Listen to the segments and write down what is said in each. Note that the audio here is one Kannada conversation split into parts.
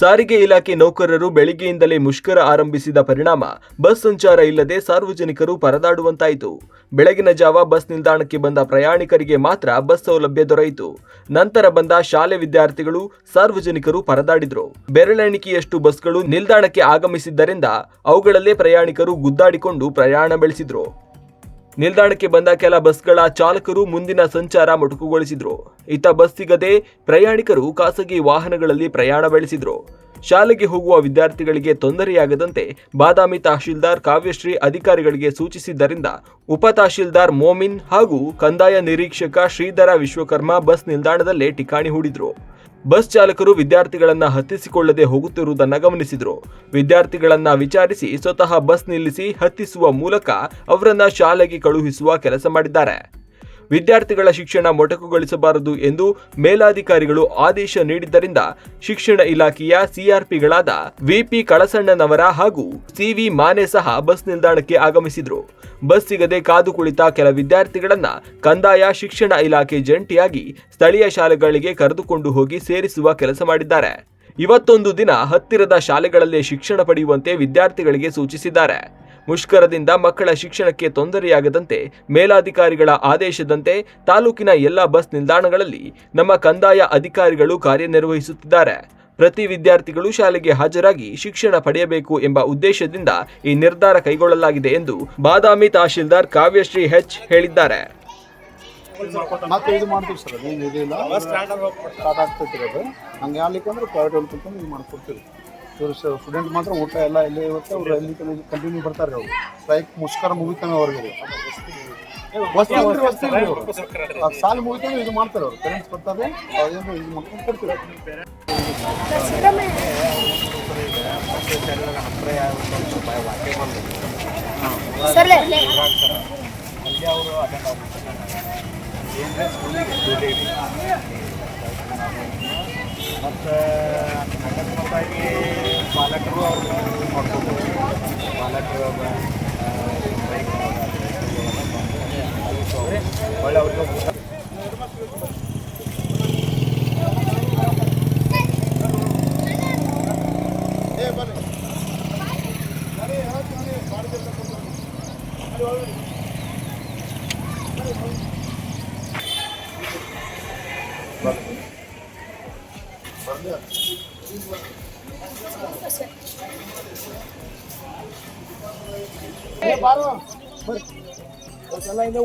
ಸಾರಿಗೆ ಇಲಾಖೆ ನೌಕರರು ಬೆಳಿಗ್ಗೆಯಿಂದಲೇ ಮುಷ್ಕರ ಆರಂಭಿಸಿದ ಪರಿಣಾಮ, ಬಸ್ ಸಂಚಾರ ಇಲ್ಲದೆ ಸಾರ್ವಜನಿಕರು ಪರದಾಡುವಂತಾಯಿತು. ಬೆಳಗಿನ ಜಾವ ಬಸ್ ನಿಲ್ದಾಣಕ್ಕೆ ಬಂದ ಪ್ರಯಾಣಿಕರಿಗೆ ಮಾತ್ರ ಬಸ್ ಸೌಲಭ್ಯ ದೊರೆಯಿತು. ನಂತರ ಬಂದ ಶಾಲೆ ವಿದ್ಯಾರ್ಥಿಗಳು ಸಾರ್ವಜನಿಕರು ಪರದಾಡಿದ್ರು. ಬೆರಳೆಣಿಕೆಯಷ್ಟು ಬಸ್ಗಳು ನಿಲ್ದಾಣಕ್ಕೆ ಆಗಮಿಸಿದ್ದರಿಂದ ಅವುಗಳಲ್ಲೇ ಪ್ರಯಾಣಿಕರು ಗುದ್ದಾಡಿಕೊಂಡು ಪ್ರಯಾಣ ಬೆಳೆಸಿದ್ರು. ನಿಲ್ದಾಣಕ್ಕೆ ಬಂದ ಕೆಲ ಬಸ್ಗಳ ಚಾಲಕರು ಮುಂದಿನ ಸಂಚಾರ ಮೊಟಕುಗೊಳಿಸಿದ್ರು. ಇತ್ತ ಬಸ್ ಸಿಗದೆ ಪ್ರಯಾಣಿಕರು ಖಾಸಗಿ ವಾಹನಗಳಲ್ಲಿ ಪ್ರಯಾಣ ಬೆಳೆಸಿದ್ರು. ಶಾಲೆಗೆ ಹೋಗುವ ವಿದ್ಯಾರ್ಥಿಗಳಿಗೆ ತೊಂದರೆಯಾಗದಂತೆ ಬಾದಾಮಿ ತಹಶೀಲ್ದಾರ್ ಕಾವ್ಯಶ್ರೀ ಅಧಿಕಾರಿಗಳಿಗೆ ಸೂಚಿಸಿದ್ದರಿಂದ ಉಪ ತಹಶೀಲ್ದಾರ್ ಮೋಮಿನ್ ಹಾಗೂ ಕಂದಾಯ ನಿರೀಕ್ಷಕ ಶ್ರೀಧರ ವಿಶ್ವಕರ್ಮ ಬಸ್ ನಿಲ್ದಾಣದಲ್ಲೇ ಠಿಕಾಣಿ ಹೂಡಿದ್ರು. ಬಸ್ ಚಾಲಕರು ವಿದ್ಯಾರ್ಥಿಗಳನ್ನ ಹತ್ತಿಸಿಕೊಳ್ಳದೆ ಹೋಗುತ್ತಿರುವುದನ್ನು ಗಮನಿಸಿದರು. ವಿದ್ಯಾರ್ಥಿಗಳನ್ನ ವಿಚಾರಿಸಿ ಸ್ವತಃ ಬಸ್ ನಿಲ್ಲಿಸಿ ಹತ್ತಿಸುವ ಮೂಲಕ ಅವರನ್ನ ಶಾಲೆಗೆ ಕಳುಹಿಸುವ ಕೆಲಸ ಮಾಡಿದ್ದಾರೆ. ವಿದ್ಯಾರ್ಥಿಗಳ ಶಿಕ್ಷಣ ಮೊಟಕುಗೊಳಿಸಬಾರದು ಎಂದು ಮೇಲಾಧಿಕಾರಿಗಳು ಆದೇಶ ನೀಡಿದ್ದರಿಂದ ಶಿಕ್ಷಣ ಇಲಾಖೆಯ ಸಿಆರ್ಪಿಗಳಾದ ವಿಪಿ ಕಳಸಣ್ಣನವರ ಹಾಗೂ ಸಿವಿ ಮಾನೆ ಸಹ ಬಸ್ ನಿಲ್ದಾಣಕ್ಕೆ ಆಗಮಿಸಿದ್ರು. ಬಸ್ ಸಿಗದೆ ಕಾದು ಕುಳಿತ ಕೆಲ ವಿದ್ಯಾರ್ಥಿಗಳನ್ನ ಕಂದಾಯ ಶಿಕ್ಷಣ ಇಲಾಖೆ ಜಂಟಿಯಾಗಿ ಸ್ಥಳೀಯ ಶಾಲೆಗಳಿಗೆ ಕರೆದುಕೊಂಡು ಹೋಗಿ ಸೇರಿಸುವ ಕೆಲಸ ಮಾಡಿದ್ದಾರೆ. ಇವತ್ತೊಂದು ದಿನ ಹತ್ತಿರದ ಶಾಲೆಗಳಲ್ಲೇ ಶಿಕ್ಷಣ ಪಡೆಯುವಂತೆ ವಿದ್ಯಾರ್ಥಿಗಳಿಗೆ ಸೂಚಿಸಿದ್ದಾರೆ. ಮುಷ್ಕರದಿಂದ ಮಕ್ಕಳ ಶಿಕ್ಷಣಕ್ಕೆ ತೊಂದರೆಯಾಗದಂತೆ ಮೇಲಾಧಿಕಾರಿಗಳ ಆದೇಶದಂತೆ ತಾಲೂಕಿನ ಎಲ್ಲ ಬಸ್ ನಿಲ್ದಾಣಗಳಲ್ಲಿ ನಮ್ಮ ಕಂದಾಯ ಅಧಿಕಾರಿಗಳು ಕಾರ್ಯನಿರ್ವಹಿಸುತ್ತಿದ್ದಾರೆ. ಪ್ರತಿ ವಿದ್ಯಾರ್ಥಿಗಳು ಶಾಲೆಗೆ ಹಾಜರಾಗಿ ಶಿಕ್ಷಣ ಪಡೆಯಬೇಕು ಎಂಬ ಉದ್ದೇಶದಿಂದ ಈ ನಿರ್ಧಾರ ಕೈಗೊಳ್ಳಲಾಗಿದೆ ಎಂದು ಬಾದಾಮಿ ತಹಶೀಲ್ದಾರ್ ಕಾವ್ಯಶ್ರೀ ಹೆಚ್ ಹೇಳಿದ್ದಾರೆ. ಮತ್ತೆ ಇದು ಮಾಡ್ತೀವಿ ಸರ್ ಅದೇನು ಇದಿಲ್ಲ ಸ್ಟಾರ್ಟ್ ಆಗ್ತೈತಿ ಅದು. ಹಂಗೆ ಆಗ್ಲಿಕ್ಕೆ ಅಂದ್ರೆ ಪ್ರೈವೇಟ್ ಹೋಗ್ತಂತ ಇದು ಮಾಡ್ಕೊಡ್ತೀವಿ. ಇವರು ಸ್ಟೂಡೆಂಟ್ ಮಾತ್ರ ಊಟ ಎಲ್ಲ ಇಲ್ಲೇ ಇರುತ್ತೆ. ಅವ್ರು ಎಲ್ಲಿ ಕಂಟಿನ್ಯೂ ಬರ್ತಾರೆ ಅವರು. ಸ್ಟ್ರೈಕ್ ಮುಷ್ಕರ ಮುಗಿತಾನೆ ಅವ್ರಿಗೆ ವಸ್ತಿ ಅವ್ರು. ಸಾಲ ಮುಗಿತಾನೆ ಇದು ಮಾಡ್ತಾರೆ ಅವ್ರು. ಪೇರೆಂಟ್ಸ್ ಬರ್ತಾರೆ ಅವ್ರೇನು ಇದು ಮಾಡ್ಕೊಂಡು ಕೊಡ್ತೀವಿ ಮತ್ತೆ ಮತ್ತು ಅಕಸ್ಮಾತಾಗಿ ಪಾಲಕರು ಅವ್ರು ಮಾಡ್ಕೋಬೋದು ಪಾಲಕರು ಒಳ್ಳೆ ಅವ್ರಿಗೆ ಊಟ ಏ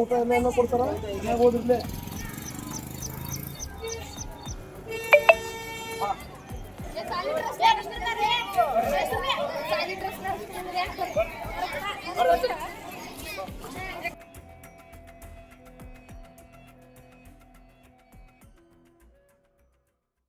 ಊಟ ಎಲ್ಲ ಏನೋ ಕೊಡ್ತಾರ? ಮನ್ಯಾಗ